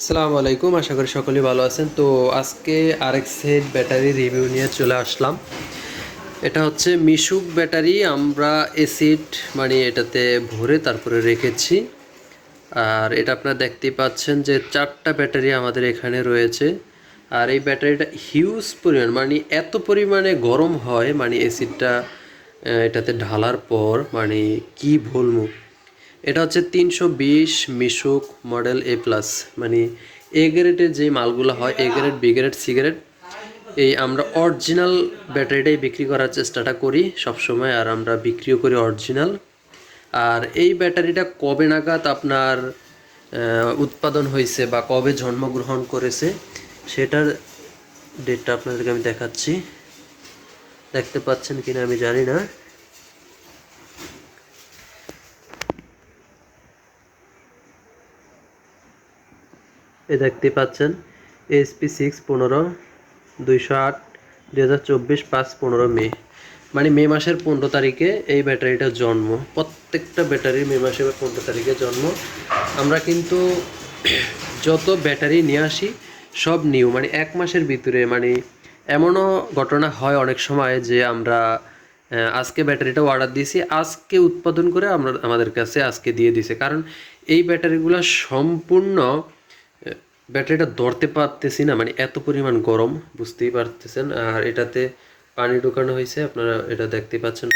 আসসালামু আলাইকুম, আশা করি সকলেই ভালো আছেন। তো আজকে আরেক্স হেড ব্যাটারি রিভিউ নিয়ে চলে আসলাম। এটা হচ্ছে মিশুক ব্যাটারি। আমরা এসিড মানে এটাতে ভরে তারপরে রেখেছি। আর এটা আপনারা দেখতেই পাচ্ছেন যে চারটা ব্যাটারি আমাদের এখানে রয়েছে। আর এই ব্যাটারিটা হিউজ পরিমাণ মানে এত পরিমাণে গরম হয় মানে এসিডটা এটাতে ঢালার পর মানে কি বলব? এটা হচ্ছে তিনশো বিশ মিশুক মডেল এ প্লাস। মানে এ গ্রেডের যে মালগুলো হয়, A grade, B grade, C grade, এই আমরা অরিজিনাল ব্যাটারিটাই বিক্রি করার চেষ্টাটা করি সবসময়, আর আমরা বিক্রিও করি অরিজিনাল। আর এই ব্যাটারিটা কবে নাগাদ আপনার উৎপাদন হয়েছে বা কবে জন্মগ্রহণ করেছে, সেটার ডেটটা আপনাদেরকে আমি দেখাচ্ছি। দেখতে পাচ্ছেন কিনা আমি জানি না। এ দেখতে পাচ্ছেন, এসপি সিক্স পনেরো, দুইশো আট দুই হাজার চব্বিশ পাঁচ পনেরো মে। মানে মে মাসের পনেরো তারিখে এই ব্যাটারিটার জন্ম। প্রত্যেকটা ব্যাটারি মে মাসের পনেরো তারিখে জন্ম। আমরা কিন্তু যত ব্যাটারি নিয়ে আসি, সব নিউ মানে এক মাসের ভিতরে। মানে এমনও ঘটনা হয় অনেক সময় যে আমরা আজকে ব্যাটারিটা অর্ডার দিয়েছি, আজকে উৎপাদন করে আমরা আমাদের কাছে আজকে দিয়ে দিছে কারণ এই ব্যাটারিগুলো সম্পূর্ণ ব্যাটারিটা ধরতে পারতেছি না মানে এত পরিমাণ গরম, বুঝতেই পারতেছেন। আর এটাতে পানি ঢোকানো হয়েছে, আপনারা এটা দেখতে পাচ্ছেন।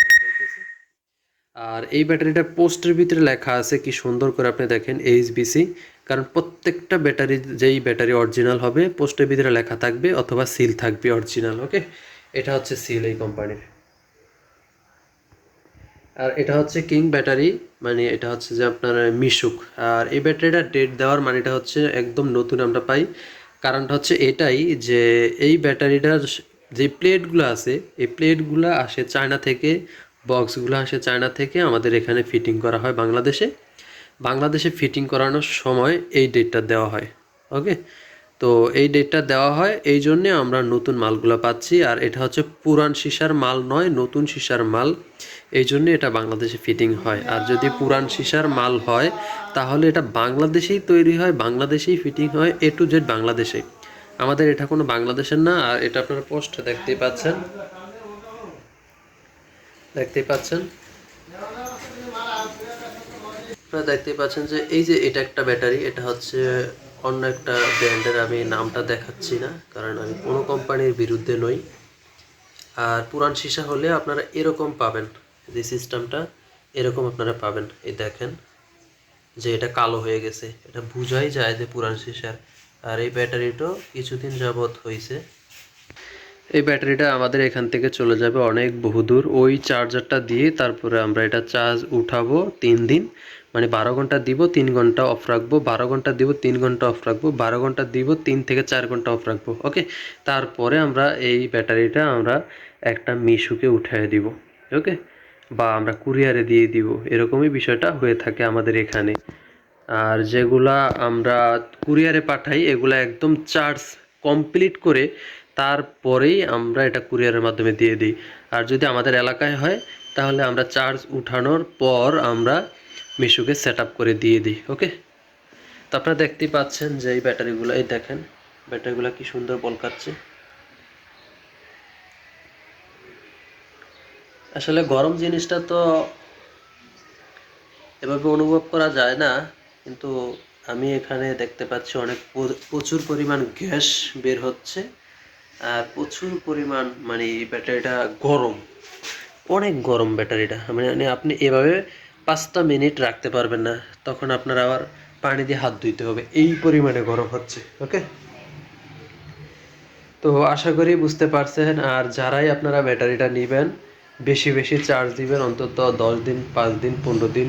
আর এই ব্যাটারিটা পোস্টের ভিতরে লেখা আছে, কি সুন্দর করে আপনি দেখেন, এইচবিসি। কারণ প্রত্যেকটা ব্যাটারি, যেই ব্যাটারি অরিজিনাল হবে, পোস্টের ভিতরে লেখা থাকবে অথবা সিল থাকবে অরিজিনাল, ওকে? এটা হচ্ছে সিল এই কোম্পানির। আর এটা হচ্ছে কিং ব্যাটারি মানে এটা হচ্ছে যে আপনার মিশুক। আর এই ব্যাটারিটা ডেট দেওয়ার মানেটা হচ্ছে একদম নতুন আমরা পাই। কারণটা হচ্ছে এটাই যে এই ব্যাটারিটার যে প্লেটগুলো আছে, এই প্লেটগুলো আসে চায়না থেকে, বক্সগুলো আসে চায়না থেকে আমাদের এখানে ফিটিং করা হয় বাংলাদেশে। বাংলাদেশে ফিটিং করানোর সময় এই ডেটটা দেওয়া হয় ওকে তো এই ডেটটা দেওয়া হয়, এই জন্যে আমরা নতুন মালগুলো পাচ্ছি। আর এটা হচ্ছে পুরান সিসার মাল নয়, নতুন সিসার মাল। এই জন্য এটা বাংলাদেশে ফিটিং হয়। আর যদি পুরান সীসার মাল হয়, তাহলে এটা বাংলাদেশেই তৈরি হয়, বাংলাদেশেই ফিটিং হয় এ টু জেড বাংলাদেশেই আমাদের এটা কোনো বাংলাদেশের না, আর এটা আপনারা পোস্ট দেখতেই পাচ্ছেন। দেখতেই পাচ্ছেন? আপনারা দেখতেই পাচ্ছেন যে এই যে এটা একটা ব্যাটারি, এটা হচ্ছে অন্য একটা ব্র্যান্ডের, আমি নামটা দেখাচ্ছি না, কারণ আমি কোনো কোম্পানির বিরুদ্ধে নই। আর পুরান সীসা হলে আপনারা এরকম পাবেন। যে সিস্টেমটা এরকম আপনারা পাবেন। এই দেখেন যে এটা কালো হয়ে গেছে। এটা বোঝাই যায় যে পুরান সীসার। আর এই ব্যাটারিটাও কিছুদিন যাবৎ হয়েছে এই ব্যাটারিটা আমাদের এখান থেকে চলে যাবে অনেক বহুদূর। ওই চার্জারটা দিয়ে তারপরে আমরা এটা চার্জ উঠাবো তিন দিন। মানে বারো ঘণ্টা দিব, তিন ঘণ্টা অফ রাখব। বারো ঘণ্টা দিব, তিন ঘণ্টা অফ রাখব। বারো ঘণ্টা দিব, তিন থেকে চার ঘণ্টা অফ রাখব। ওকে তারপরে আমরা এই ব্যাটারিটা আমরা একটা মিশুকে উঠিয়ে দিব। ওকে বা আমরা কুরিয়ারে দিয়ে দিব, এরকমই বিষয়টা হয়ে থাকে আমাদের এখানে। আর যেগুলা আমরা কুরিয়ারে পাঠাই, এগুলা একদম চার্জ কমপ্লিট করে তারপরেই আমরা এটা কুরিয়ারের মাধ্যমে দিয়ে দিই। আর যদি আমাদের এলাকায় হয়, তাহলে আমরা চার্জ উঠানোর পর আমরা মিশুকে সেট করে দিয়ে দিই, ওকে? তো আপনারা দেখতেই পাচ্ছেন যে এই ব্যাটারিগুলো, এই দেখেন, ব্যাটারিগুলো কি সুন্দর বলকাচ্ছে। আসলে গরম জিনিসটা তো এভাবে অনুভব করা যায় না, কিন্তু আমি এখানে দেখতে পাচ্ছি অনেক প্রচুর পরিমাণ গ্যাস বের হচ্ছে, আর প্রচুর পরিমাণ মানে ব্যাটারিটা গরম, অনেক গরম ব্যাটারিটা। মানে আপনি এভাবে পাঁচটা মিনিট রাখতে পারবেন না, তখন আপনার আবার পানি দিয়ে হাত ধুইতে হবে, এই পরিমাণে গরম হচ্ছে, ওকে? তো আশা করি বুঝতে পারছেন, আর যারাই আপনারা ব্যাটারিটা নেবেন বেশি বেশি চার্জ দিবেন, অন্তত দশ দিন, পাঁচ দিন, পনেরো দিন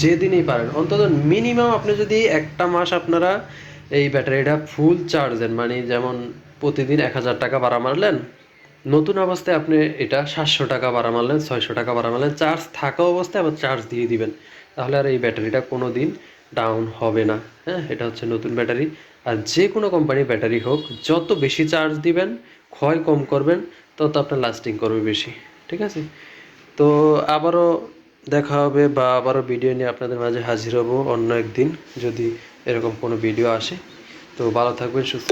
যেদিনই পারেন। অন্তত মিনিমাম আপনি যদি একটা মাস আপনারা এই ব্যাটারিটা ফুল চার্জ দেন মানে যেমন প্রতিদিন এক হাজার টাকা ভাড়া মারলেন, নতুন অবস্থায় আপনি এটা সাতশো টাকা ভাড়া মারলেন, ছয়শো টাকা ভাড়া মারলেন চার্জ থাকা অবস্থায় আবার চার্জ দিয়ে দিবেন। তাহলে আর এই ব্যাটারিটা কোনো দিন ডাউন হবে না। হ্যাঁ এটা হচ্ছে নতুন ব্যাটারি। আর যে কোনো কোম্পানির ব্যাটারি হোক, যত বেশি চার্জ দিবেন, ক্ষয় কম করবেন, তত আপনার লাস্টিং করবে বেশি। ঠিক আছে? তো আবারও দেখা হবে বা আবারও ভিডিও নিয়ে আপনাদের মাঝে হাজির হব অন্য একদিন যদি এরকম কোনো ভিডিও আসে। তো ভালো থাকবেন, সুস্থ